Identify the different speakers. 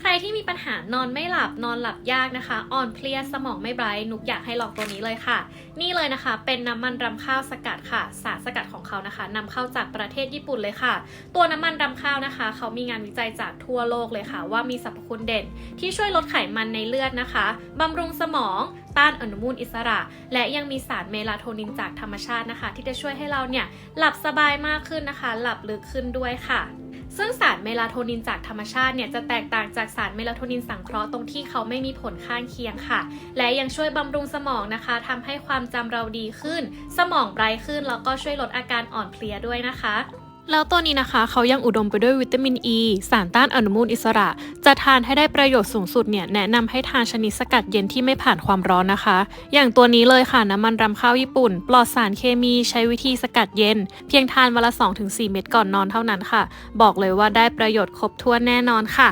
Speaker 1: ใครที่มีปัญหานอนไม่หลับนอนหลับยากนะคะ อ่อนเพลียสมองไม่ไบรท์นุกอยากให้ลองตัวนี้เลยค่ะ นี่เลยนะคะ เป็นน้ำมันรำข้าวสกัดค่ะ สารสกัดของเขานะคะนำเข้าจากประเทศญี่ปุ่นเลยค่ะ ตัวน้ำมันรำข้าวนะคะ เขามีงานวิจัยจากทั่วโลกเลยค่ะ ว่ามีสรรพคุณเด่น ที่ช่วยลดไขมันในเลือดนะคะบำรุงสมองต้านอนุมูลอิสระ และยังมีสารเมลาโทนินจากธรรมชาตินะคะ ที่จะช่วยให้เราเนี่ยหลับสบายมากขึ้นนะคะ หลับลึกขึ้นด้วยค่ะ ซึ่งสารเมลาโทนินจากธรรมชาติเนี่ยจะแตกต่างจากสารเมลาโทนินสังเคราะห์ตรงที่เขาไม่มีผลข้างเคียงค่ะ และยังช่วยบำรุงสมองนะคะทำให้ความจำเราดีขึ้น สมองไบรท์ขึ้นแล้วก็ช่วยลดอาการอ่อนเพลียด้วยนะคะ แล้วตัวนี้นะคะเขายังอุดมไปด้วยวิตามินอ e, ีสารต้านอนุมูลอิสระ จะทานให้ได้ประโยชน์สูงสุดเนี่ยแนะนำให้ทานชนิดสกัดเย็นที่ไม่ผ่านความร้อนนะคะ อย่างตัวนี้เลยค่ะน้ำมันรำข้าวญี่ปุ่น ปลอดสารเคมีใช้วิธีสกัดเย็น เพียงทานวันละ 2-4 เม็ดก่อนนอนเท่านั้นค่ะ บอกเลยว่าได้ประโยชน์ครบถ้วนแน่นอนค่ะ